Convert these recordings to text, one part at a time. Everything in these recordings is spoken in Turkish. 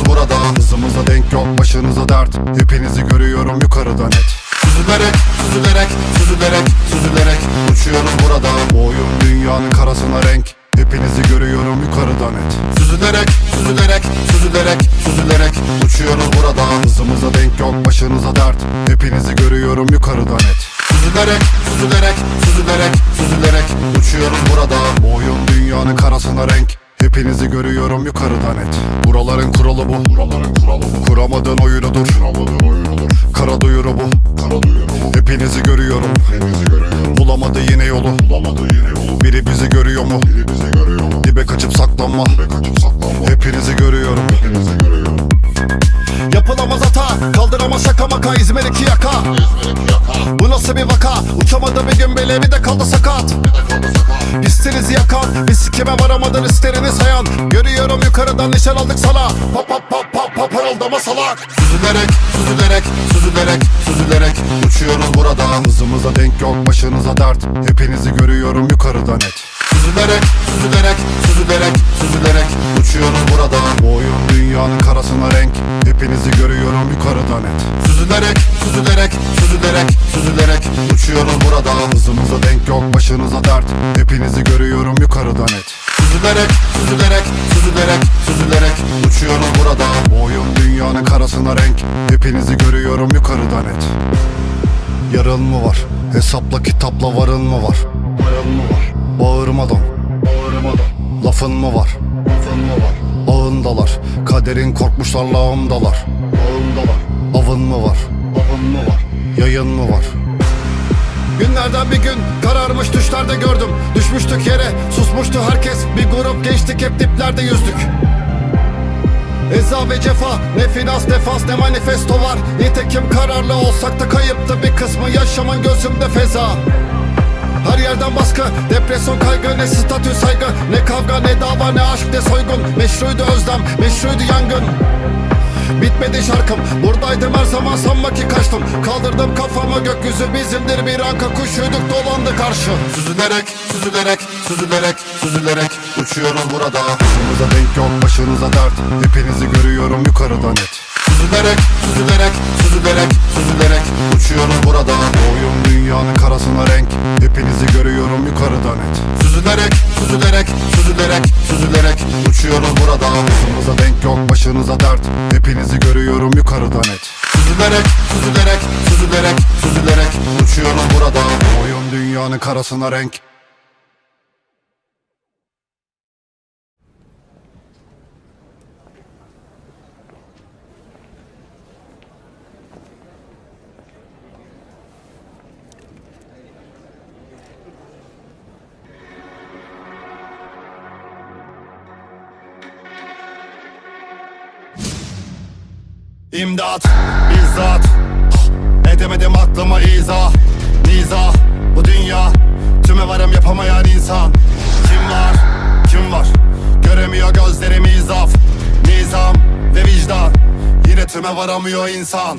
Uçuyoruz burada Hızımıza denk yok, başınıza dert. Hepinizi görüyorum yukarıda net. Süzülerek, süzülerek, süzülerek, süzülerek Uçuyoruz burada. Bu oyun dünyanın karasına renk. Hepinizi görüyorum yukarıda net. Süzülerek, süzülerek, Hepinizi görüyorum yukarıda net Buraların kuralı bu. Buraların kuralı bu Kuramadığın oyunudur Kuramadığın oyunudur Kara duyuru bu. Kara duyuru bu Hepinizi görüyorum. Hepinizi görüyorum Bulamadı yine yolu. Bulamadı yine yolu Biri bizi görüyor mu? Biri bizi görüyor mu? Dibe kaçıp saklanma. Dibe kaçıp saklanma Hepinizi görüyorum. Hepinizi görüyorum Yapılamaz hata Kaldıramaz şaka maka İzmir iki yaka. Bu nasıl bir vaka? Uçamadı bir gün bile bir de kaldı sakat. İstenizi yakan Biz sikime varamadan isterini sayan Görüyorum yukarıdan nişan aldık sana. Pap pap pap pap pap parıldama salak. Süzülerek, süzülerek, süzülerek, süzülerek Uçuyoruz burada Hızımıza denk yok, başınıza dert. Hepinizi görüyorum yukarıda net Süzülerek, süzülerek, süzülerek, süzülerek Uçuyoruz burada Bu oyun dünyanın karasına renk. Hepinizi görüyorum yukarıda net. Süzülerek, süzülerek, süzülerek, süzülerek Uçuyoruz burada Hızımıza denk yok, başınıza dert. Hepinizi görüyorum yukarıda net. Süzülerek, süzülerek, süzülerek, süzülerek Uçuyoruz burada Bu oyun dünyanın karasına renk. Hepinizi görüyorum yukarıda net. Yarın mı var? Hesapla kitapla varın mı var? Varın mı var? Bağırmadan Bağırmadan Lafın mı var? Lafın mı var? Ağındalar. Kaderin korkmuşlar lağımdalar Ağındalar. Avın mı var? Avın mı var? Yayın mı var? Günlerden bir gün kararmış düşlerde gördüm. Düşmüştük yere susmuştu herkes. Bir grup gençtik hep diplerde yüzdük. Eza ve cefa ne finans defans ne manifesto var. Nitekim kararlı olsak da kayıptı bir kısmı. Yaşamın gözümde feza her yerden baskı, depresyon kaygı Ne statü saygı, ne kavga ne dava ne aşk ne soygun. Meşruydu özlem, meşruydu yangın. Bitmedi şarkım Buradaydım her zaman sanma ki kaçtım. Kaldırdım kafamı gökyüzü bizimdir Bir anka kuşuyduk dolandı karşı. Süzülerek, süzülerek, süzülerek, süzülerek Uçuyoruz burada. Hızımıza denk yok, başınıza dert. Hepinizi görüyorum yukarıda net Süzülerek, süzülerek, süzülerek, süzülerek Uçuyoruz burada Bu oyun dünyanın karasına renk Hepinizi görüyorum yukarıda net Süzülerek, süzülerek, süzülerek, süzülerek Uçuyoruz burada Hızımıza denk yok, başınıza dert Hepinizi görüyorum yukarıda net Süzülerek, süzülerek, süzülerek, süzülerek Uçuyoruz burada Bu oyun dünyanın karasına renk İmdat, bizzat. Edemedim aklıma izah. Nizah, bu dünya. Tüme varım yapamayan insan. Kim var, kim var? Göremiyor gözlerimi izaf. Nizam ve vicdan. Yine tüme varamıyor insan.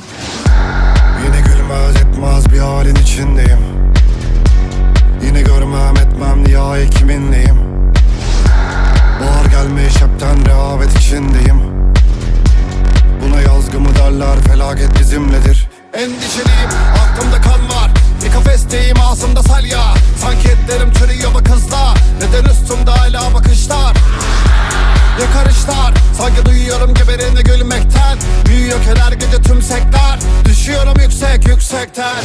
Yine gülmez etmez bir halin içindeyim. Yine görmem etmem nihai kiminleyim? Bahar gelmiş hepten rehavet içindeyim Haberler felaket bizimledir. Endişeliyim aklımda kan var. Bir kafesteyim ağzımda salya. Sanki etlerim çürüyor bakızla Neden üstümde hala bakışlar? Yakarışlar Sanki duyuyorum gebereni gülmekten. Büyüyor kenar gece tümsekler Düşüyorum yüksek yüksekten.